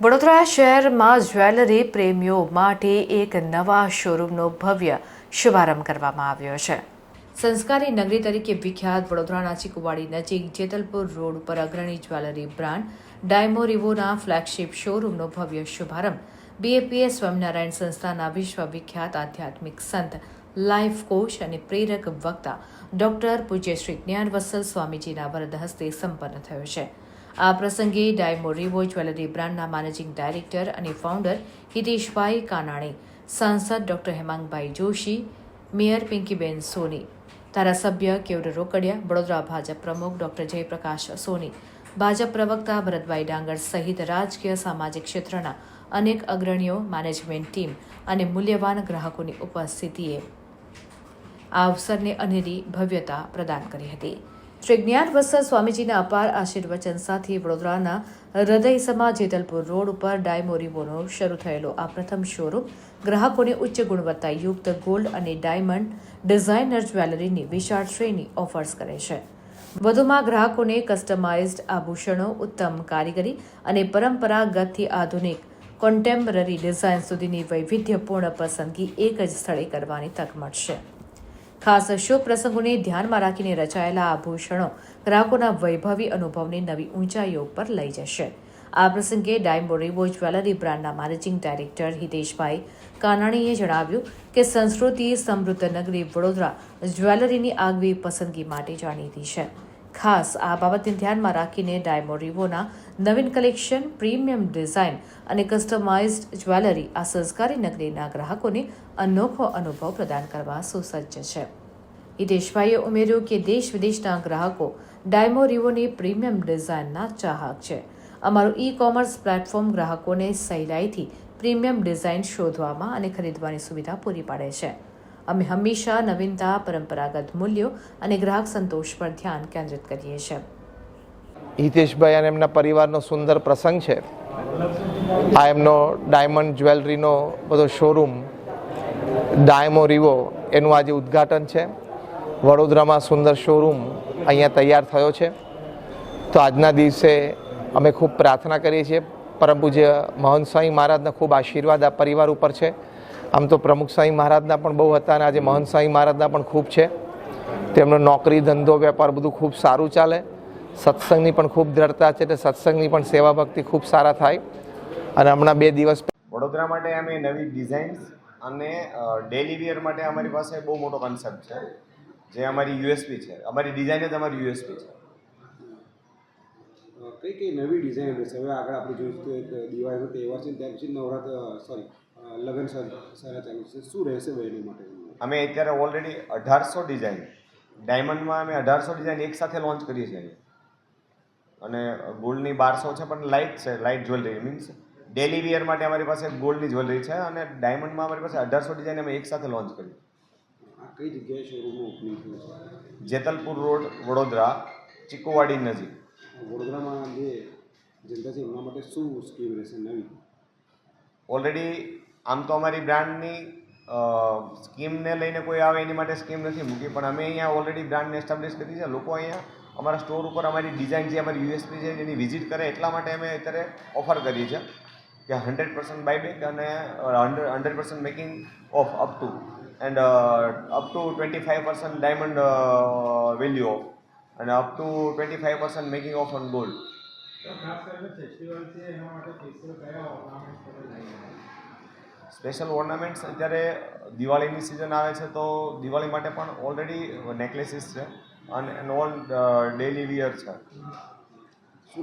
વડોદરા શહેરમાં જ્વેલરી પ્રેમીઓ માટે એક નવા શોરૂમનો ભવ્ય શુભારંભ કરવામાં આવ્યો છે. સંસ્કારી નગરી તરીકે વિખ્યાત વડોદરાના ચીકુવાડી નજીક જેતલપુર રોડ પર અગ્રણી જ્વેલરી બ્રાન્ડ ડાયમો રિવોના ફ્લેગશિપ શોરૂમનો ભવ્ય શુભારંભ બીએપીએસ સ્વામિનારાયણ સંસ્થાના વિશ્વવિખ્યાત આધ્યાત્મિક સંત, લાઈફ કોચ અને પ્રેરક વક્તા ડોક્ટર પૂજ્ય શ્રી જ્ઞાન વત્સલ સ્વામીજીના વરદ હસ્તે સંપન્ન થયો છે. આ પ્રસંગે ડાયમો રિવો જ્વેલરી બ્રાન્ડના મેનેજિંગ ડાયરેક્ટર અને ફાઉન્ડર હિતેશભાઈ કાનાણી, સાંસદ ડોક્ટર હેમાંગભાઈ જોશી, મેયર પિંકીબેન સોની, ધારાસભ્ય કેવડ રોકડિયા, વડોદરા ભાજપ પ્રમુખ ડોક્ટર જયપ્રકાશ સોની, ભાજપ પ્રવક્તા ભરતભાઈ ડાંગર સહિત રાજકીય સામાજિક ક્ષેત્રના અનેક અગ્રણીઓ મેનેજમેન્ટ ટીમ અને મૂલ્યવાન ગ્રાહકોની ઉપસ્થિતિએ આ અવસરને અનેરી ભવ્યતા પ્રદાન કરી હતી. શ્રી જ્ઞાન વત્સલ સ્વામીજીના અપાર આશીર્વચન સાથે વડોદરાના હૃદયસમા જેતલપુર રોડ ઉપર ડાયમોરિવોનો શરૂ થયેલો આ પ્રથમ શોરૂમ ગ્રાહકોને ઉચ્ચ ગુણવત્તાયુક્ત ગોલ્ડ અને ડાયમંડ ડિઝાઇનર જ્વેલરીની વિશાળ શ્રેણી ઓફર્સ કરે છે. વધુમાં ગ્રાહકોને કસ્ટમાઇઝ્ડ આભૂષણો, ઉત્તમ કારીગરી અને પરંપરાગતથી આધુનિક કોન્ટેમ્પરરી ડિઝાઇન સુધીની વૈવિધ્યપૂર્ણ પસંદગી એક જ સ્થળે કરવાની તક મળશે. ખાસ શુભ પ્રસંગોને ધ્યાનમાં રાખીને રચાયેલા આભૂષણો ગ્રાહકોના વૈભવી અનુભવને નવી ઊંચાઈઓ પર લઈ જશે. આ પ્રસંગે ડાયમો જ્વેલરી બ્રાન્ડના મેનેજિંગ ડાયરેક્ટર હિતેશભાઈ કાનાણીએ જણાવ્યું કે સંસ્કૃતિ સમૃદ્ધ નગરી વડોદરા જ્વેલરીની આગવી પસંદગી માટે જાણીતી છે. ખાસ આ બાબતને ધ્યાનમાં રાખીને ડાયમો રિવોના નવીન કલેક્શન, પ્રીમિયમ ડિઝાઇન અને કસ્ટમાઇઝ્ડ જ્વેલરી આ સંસ્કારી નગરીના ગ્રાહકોને અનોખો અનુભવ પ્રદાન કરવા સુસજ્જ છે. હિતેશભાઈએ ઉમેર્યું કે દેશ વિદેશના ગ્રાહકો ડાયમો રિવોની પ્રીમિયમ ડિઝાઇનના ચાહક છે. અમારું ઈ કોમર્સ પ્લેટફોર્મ ગ્રાહકોને સહેલાઈથી પ્રીમિયમ ડિઝાઇન શોધવામાં અને ખરીદવાની સુવિધા પૂરી પાડે છે. અમે હંમેશા નવીનતા, પરંપરાગત મૂલ્યો અને ગ્રાહક સંતોષ પર ધ્યાન કેન્દ્રિત કરીએ છીએ. હિતેશભાઈ અને એમના પરિવારનો સુંદર પ્રસંગ છે. આ એમનો ડાયમંડ જ્વેલરીનો બધો શોરૂમ, ડાયમો રિવો એનું આજે ઉદ્ઘાટન છે. વડોદરામાં સુંદર શોરૂમ અહીંયા તૈયાર થયો છે. તો આજના દિવસે અમે ખૂબ પ્રાર્થના કરીએ છીએ. પરમ પૂજ્ય મહંત સ્વામી મહારાજના ખૂબ આશીર્વાદ આ પરિવાર ઉપર છે. આમ તો પ્રમુખ સ્વામી મહારાજના પણ બહુ હતા અને આજે મહંત સ્વામી મહારાજના પણ ખૂબ છે. તેમનો નોકરી, ધંધો, વેપાર બધું ખૂબ સારું ચાલે. સત્સંગની પણ ખૂબ દ્રઢતા છે એટલે સત્સંગની પણ સેવા ભક્તિ ખૂબ સારા થાય. અને હમણાં બે દિવસ વડોદરા માટે અમે નવી ડિઝાઇન્સ અને ડેલી વિયર માટે અમારી પાસે બહુ મોટો કન્સેપ્ટ છે. જે અમારી યુએસપી છે. અમારી ડિઝાઇન જ અમારી યુએસપી છે. કઈ કઈ નવી ડિઝાઇન રહેશે હવે આગળ આપણે જોઈશું તો એક દિવાળીનો તહેવાર છે ત્યાર પછી નવરાત્ર સોરી લગ્ન સારા ચાલુ છે. શું રહેશે બહેનો માટે? અમે અત્યારે ઓલરેડી અઢારસો ડિઝાઇન ડાયમંડમાં અમે અઢારસો ડિઝાઇન એક સાથે લોન્ચ કરીએ છીએ અને ગોલ્ડની બારસો છે પણ લાઇટ છે light jewellery means daily wear માટે અમારી પાસે ગોલ્ડની જ્વેલરી છે અને ડાયમંડમાં અમારી પાસે અઢારસો ડિઝાઇન અમે એક સાથે લોન્ચ કરી આ કઈ જગ્યાએ શોરૂમ ઓપનિંગ થયું છે? જેતલપુર રોડ વડોદરા ચીકુવાડી નજીક. વડોદરામાં જે જનતા છે, એમના માટે શું સ્કીમ રહેશે નવી? ઓલરેડી આમ તો અમારી બ્રાન્ડની સ્કીમને લઈને કોઈ આવે એની માટે સ્કીમ નથી મૂકી, પણ અમે અહીંયા ઓલરેડી બ્રાન્ડને એસ્ટાબ્લિશ કરી છે. લોકો અહીંયા અમારા સ્ટોર ઉપર અમારી ડિઝાઇન જે અમારી યુએસપી છે એની વિઝિટ કરે એટલા માટે અમે અત્યારે ઓફર કરી છે કે હંડ્રેડ પર્સન્ટ બાયબેક અને hundred percent making off up to and up to twenty five percent diamond value off અને up to twenty five percent making off on gold special ornaments અત્યારે દિવાળીની સિઝન આવે છે તો દિવાળી માટે પણ ઓલરેડી નેકલેસીસ છે અને ઓલ ડેલી વિયર છે.